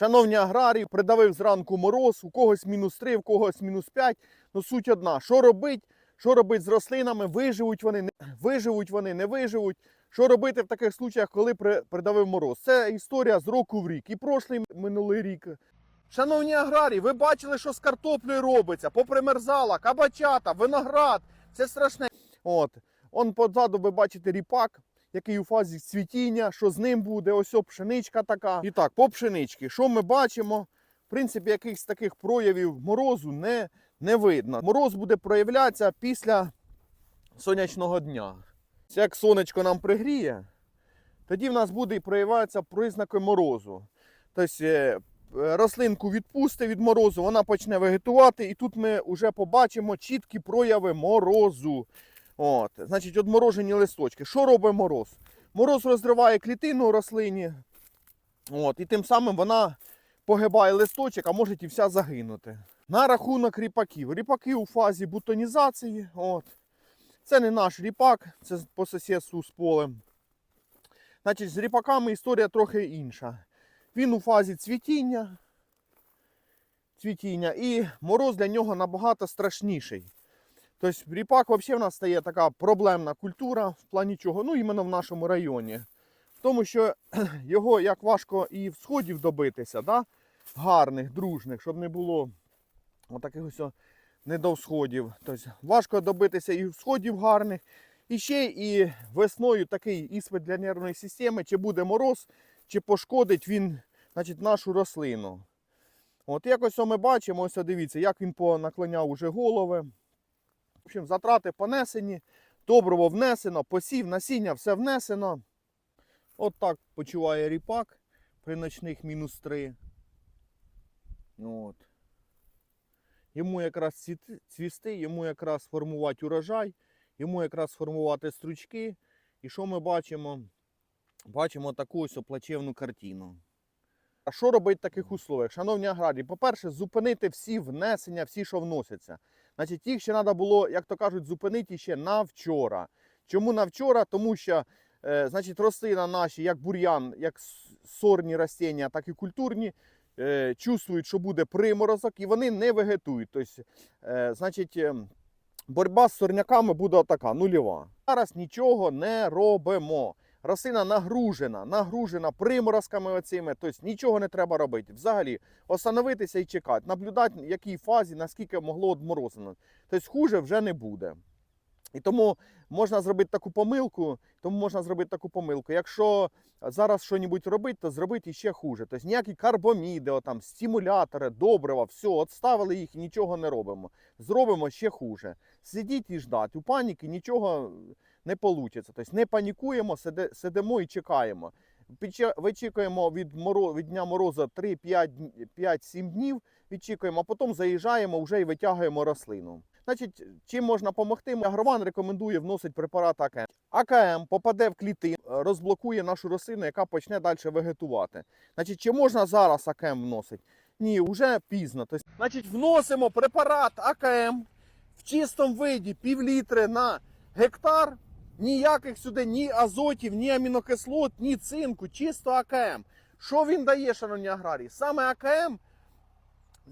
Шановні аграрії, придавив зранку мороз, у когось мінус 3, у когось мінус 5. Ну суть одна. Що робить? Що робить з рослинами? Виживуть вони, не виживуть вони, не виживуть. Що робити в таких случаях, коли при- придавив мороз? Це історія з року в рік. І прошлий минулий рік. Шановні аграрії, ви бачили, що з картоплею робиться, попримерзала, кабачата, виноград. Це страшне. От. Он позаду ви бачите ріпак, який у фазі цвітіння, що з ним буде, ось пшеничка така. І так, по пшеничці, що ми бачимо? В принципі, якихось таких проявів морозу не, не видно. Мороз буде проявлятися після сонячного дня. Як сонечко нам пригріє, тоді в нас буде і проявлятися признаки морозу. Тобто рослинку відпусти від морозу, вона почне вегетувати, і тут ми вже побачимо чіткі прояви морозу. От, значить, одморожені листочки. Що робить мороз? Мороз розриває клітину у рослині, от, і тим самим вона погибає листочок, а може і вся загинути. На рахунок ріпаків. Ріпаки у фазі бутонізації. От. Це не наш ріпак, це по сусідству з полем. Значить, з ріпаками історія трохи інша. Він у фазі цвітіння, цвітіння і мороз для нього набагато страшніший. Тобто ріпак взагалі в нас стає така проблемна культура в плані чого, ну іменно в нашому районі. В тому, що його як важко і всходів добитися, да? гарних, дружних, щоб не було отаких ось недовсходів. Тобто важко добитися і всходів гарних. І ще і весною такий іспит для нервної системи, чи буде мороз, чи пошкодить він значить, нашу рослину. От якось ми бачимо, ось дивіться, як він понаклоняв уже голови. В общем, затрати понесені, добриво внесено, посів, насіння, все внесено. От так почуває ріпак при ночних мінус 3. От. Йому якраз цвісти, йому якраз формувати урожай, йому якраз формувати стручки. І що ми бачимо? Бачимо таку ось оплачевну картину. А що робити в таких условиях? Шановні аграрії, по-перше, зупинити всі внесення, всі, що вносяться. Значить, їх ще треба було, як то кажуть, зупинити ще на вчора. Чому на вчора? Тому що е, значить, рослина наші, як бур'ян, як сорні растіння, так і культурні, е, чувствують, що буде приморозок, і вони не вегетують. Тобто, е, значить, е, боротьба з сорняками буде така, нульова. Зараз нічого не робимо. Рослина нагружена, нагружена приморозками оцими, тобто нічого не треба робити. Взагалі, остановитися і чекати, наблюдати, в якій фазі, наскільки могло одморозено. Тобто хуже вже не буде. І тому можна зробити таку помилку, тому можна зробити таку помилку. Якщо зараз щось робити, то зробити ще хуже. Тобто ніякі карбоміди, отам, стимулятори, добрива, все, отставили їх і нічого не робимо. Зробимо ще хуже. Сидіть і ждати. У паніки нічого не вийде. Тобто не панікуємо, сидимо і чекаємо. Вичікуємо від, моро... від дня морозу 3-5-7 днів, відчікуємо, а потім заїжджаємо вже і витягуємо рослину. Значить, чим можна допомогти? Агрован рекомендує вносити препарат АКМ. АКМ попаде в клітин, розблокує нашу рослину, яка почне далі вегетувати. Значить, чи можна зараз АКМ вносити? Ні, вже пізно. Тобто, значить, вносимо препарат АКМ в чистому виді пів літри на гектар. Ніяких сюди ні азотів, ні амінокислот, ні цинку, чисто АКМ. Що він дає, шановні аграрії? Саме АКМ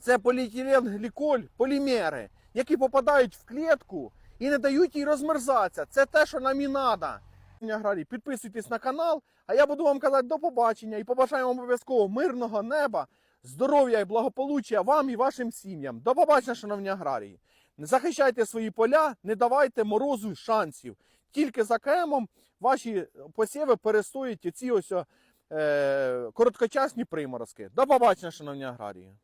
це поліетиленгліколь, полімери, які попадають в клітку і не дають їй розмерзатися. Це те, що нам і треба. Аграрії, підписуйтесь на канал, а я буду вам казати до побачення і побажаю вам обов'язково мирного неба, здоров'я і благополуччя вам і вашим сім'ям. До побачення, шановні аграрії. Не захищайте свої поля, не давайте морозу шансів. Тільки за кремом ваші посіви пересують ці ось е, короткочасні приморозки. До побачення, шановні аграрії.